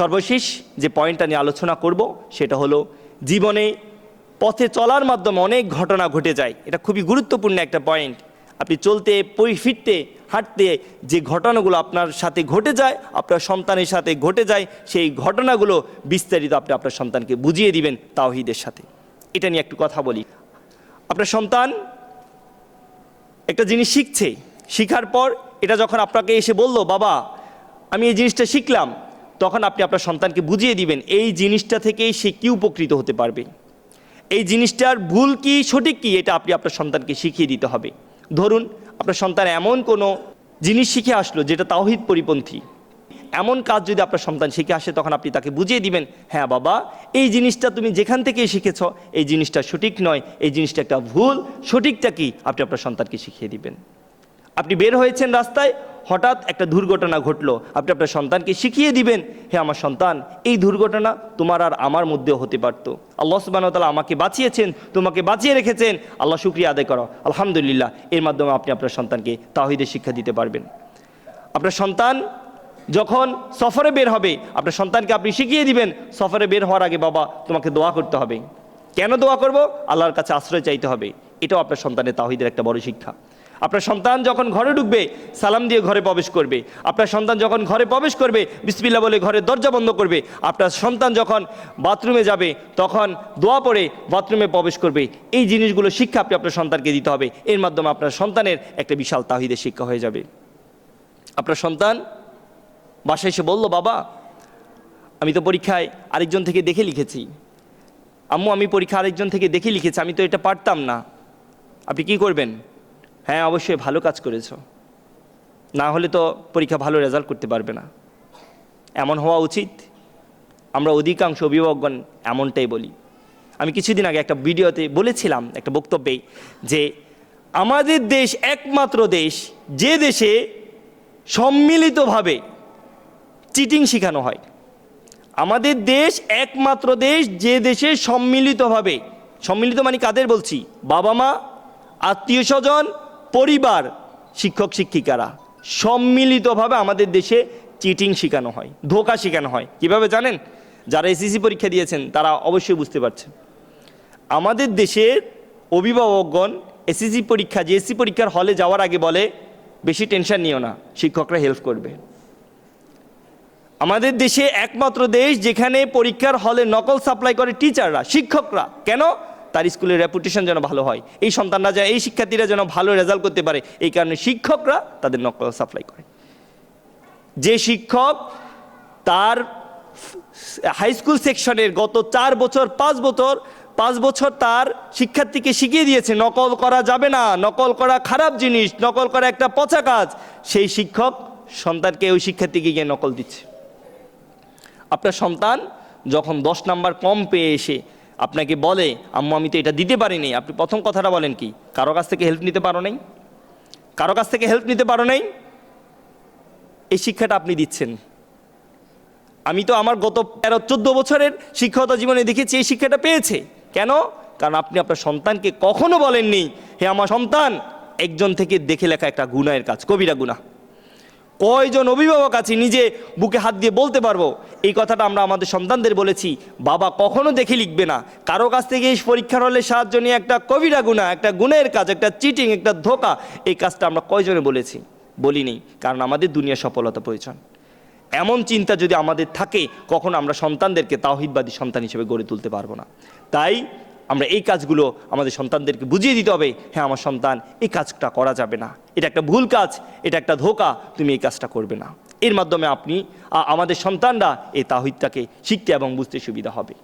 সর্বশেষ যে পয়েন্টটা নিয়ে আলোচনা করব, সেটা হলো জীবনে পথে চলার মাধ্যমে অনেক ঘটনা ঘটে যায়। এটা খুবই গুরুত্বপূর্ণ একটা পয়েন্ট। আপনি চলতে পরি ফিরতে, হাঁটতে যে ঘটনাগুলো আপনার সাথে ঘটে যায়, আপনার সন্তানের সাথে ঘটে যায়, সেই ঘটনাগুলো বিস্তারিত আপনি আপনার সন্তানকে বুঝিয়ে দিবেন তাওহিদের সাথে। এটা নিয়ে একটু কথা বলি। আপনার সন্তান একটা জিনিস শিখছে। শিখার পর এটা যখন আপনাকে এসে বলল, বাবা, আমি এই জিনিসটা শিখলাম। তখন আপনি আপনার সন্তানকে বুঝিয়ে দিবেন, এই জিনিসটা থেকেই সে কি উপকৃত হতে পারবে? এই জিনিসটার ভুল কি, সঠিক কি, এটা আপনি আপনার সন্তানকে শিখিয়ে দিতে হবে। ধরুন, আপনার সন্তান এমন কোনো জিনিস শিখে আসলো যেটা তাওহিদ পরিপন্থী। এমন কাজ যদি আপনার সন্তান শিখে আসে, তখন আপনি তাকে বুঝিয়ে দিবেন হ্যাঁ বাবা, এই জিনিসটা তুমি যেখান থেকে শিখেছ, এই জিনিসটা সঠিক নয়, এই জিনিসটা একটা ভুল, সঠিকটা কি? আপনি আপনার সন্তানকে শিখিয়ে দিবেন। আপনি বের হয়েছেন রাস্তায়, হঠাৎ একটা দুর্ঘটনা ঘটলো। আপনি আপনার সন্তানকে শিখিয়ে দিবেন, হে আমার সন্তান, এই দুর্ঘটনা তোমার আর আমার মধ্যেও হতে পারত। আল্লাহ সুবাহতালা আমাকে বাঁচিয়েছেন, তোমাকে বাঁচিয়ে রেখেছেন। আল্লাহ শুক্রিয়া আদায় করো। আলহামদুলিল্লাহ, এর মাধ্যমে আপনি আপনার সন্তানকে তাহিদের শিক্ষা দিতে পারবেন। আপনার সন্তান যখন সফরে বের হবে, আপনার সন্তানকে আপনি শিখিয়ে দিবেন, সফরে বের হওয়ার আগে বাবা, তোমাকে দোয়া করতে হবে। কেন দোয়া করব? আল্লাহর কাছে আশ্রয় চাইতে হবে। এটাও আপনার সন্তানের তাহিদের একটা বড় শিক্ষা। আপনার সন্তান যখন ঘরে ঢুকবে, সালাম দিয়ে ঘরে প্রবেশ করবে। আপনার সন্তান যখন ঘরে প্রবেশ করবে বিসমিল্লা বলে ঘরের দরজা বন্ধ করবে। আপনার সন্তান যখন বাথরুমে যাবে, তখন দোয়া পড়ে বাথরুমে প্রবেশ করবে। এই জিনিসগুলো শিক্ষা আপনি আপনার সন্তানকে দিতে হবে। এর মাধ্যমে আপনার সন্তানের একটা বিশাল তাহিদের শিক্ষা হয়ে যাবে। আপনার সন্তান বাসায় এসে বলল, বাবা, আমি তো পরীক্ষায় আরেকজন থেকে দেখে লিখেছি। আম্মু, আমি পরীক্ষা আরেকজন থেকে দেখে লিখেছি। আমি তো এটা পারতাম না। আপনি কি করবেন? হ্যাঁ অবশ্যই ভালো কাজ করেছ। না হলে তো পরীক্ষা ভালো রেজাল্ট করতে পারবে না। এমন হওয়া উচিত? আমরা অধিকাংশ অভিভাবকগণ এমনটাই বলি। আমি কিছুদিন আগে একটা ভিডিওতে বলেছিলাম, একটা বক্তব্যে যে আমাদের দেশ একমাত্র দেশ যে দেশে সম্মিলিতভাবে চিটিং শেখানো হয়। আমাদের দেশ একমাত্র দেশ যে দেশে সম্মিলিতভাবে, সম্মিলিত মানে কাদের বলছি? বাবা মা, আত্মীয় স্বজন পরিবার, শিক্ষক, শিক্ষিকারা সম্মিলিতভাবে আমাদের দেশে চিটিং শেখানো হয়, ধোকা শেখানো হয়। কীভাবে জানেন? যারা এসএসসি পরীক্ষা দিয়েছেন, তারা অবশ্যই বুঝতে পারছেন। আমাদের দেশের অভিভাবকগণ এসএসসি পরীক্ষা জিএসসি পরীক্ষার হলে যাওয়ার আগে বলে, বেশি টেনশন নিও না, শিক্ষকরা হেল্প করবে। আমাদের দেশে একমাত্র দেশ যেখানে পরীক্ষার হলে নকল সাপ্লাই করে টিচাররা শিক্ষকরা। কেন? তার স্কুলের রেপুটেশন যেন ভালো হয়। এই সন্তানরা যেন এই শিক্ষার্থীরা যেন ভালো রেজাল্ট করতে পারে, এই কারণে শিক্ষকরা তাদের নকল সাপ্লাই করে। যে শিক্ষক তার হাই স্কুল সেকশনের গত চার বছর, পাঁচ বছর পাঁচ বছর তার শিক্ষার্থীকে শিখিয়ে দিয়েছে, নকল করা যাবে না, নকল করা খারাপ জিনিস, নকল করা একটা পচা কাজ। সেই শিক্ষক সন্তানকে ওই শিক্ষার্থীকে গিয়ে নকল দিচ্ছে। আপনার সন্তান যখন দশ নাম্বার কম পেয়ে এসে আপনাকে বলে, আম্মু, আমি তো এটা দিতে পারিনি। আপনি প্রথম কথাটা বলেন কি? কারও কাছ থেকে হেল্প নিতে পারো নাই? কারও কাছ থেকে হেল্প নিতে পারো নাই? এই শিক্ষাটা আপনি দিচ্ছেন। আমি তো আমার গত তেরো, চোদ্দ বছরের শিক্ষকতা জীবনে দেখেছি, এই শিক্ষাটা পেয়েছে। কেন? কারণ আপনি আপনার সন্তানকে কখনো বলেননি, হে আমার সন্তান, একজন থেকে দেখে লেখা একটা গুণায়ের কাজ। কবিরা গুণা কয়জন অভিভাবক আছি নিজে বুকে হাত দিয়ে বলতে পারব? এই কথাটা আমরা আমাদের সন্তানদের বলেছি। বাবা কখনো দেখে লিখবে না। কারও কাছ থেকে এই পরীক্ষার হলে সাহায্য নিয়ে একটা কবিরা গুণা, একটা গুণের কাজ, একটা চিটিং একটা ধোকা, এই কাজটা আমরা কয়জনে বলেছি? বলিনি, কারণ আমাদের দুনিয়া সফলতা প্রয়োজন। এমন চিন্তা যদি আমাদের থাকে, কখনো আমরা সন্তানদেরকে তাওহিদবাদী সন্তান হিসেবে গড়ে তুলতে পারব না। তাই আমরা এই কাজগুলো আমাদের সন্তানদেরকে বুঝিয়ে দিতে হবে হ্যাঁ আমার সন্তান এই কাজটা করা যাবে না। এটা একটা ভুল কাজ, এটা একটা ধোকা, তুমি এই কাজটা করবে না। এর মাধ্যমে আপনি আমাদের সন্তানরা এই তাহিদটাকে শিখতে এবং বুঝতে সুবিধা হবে।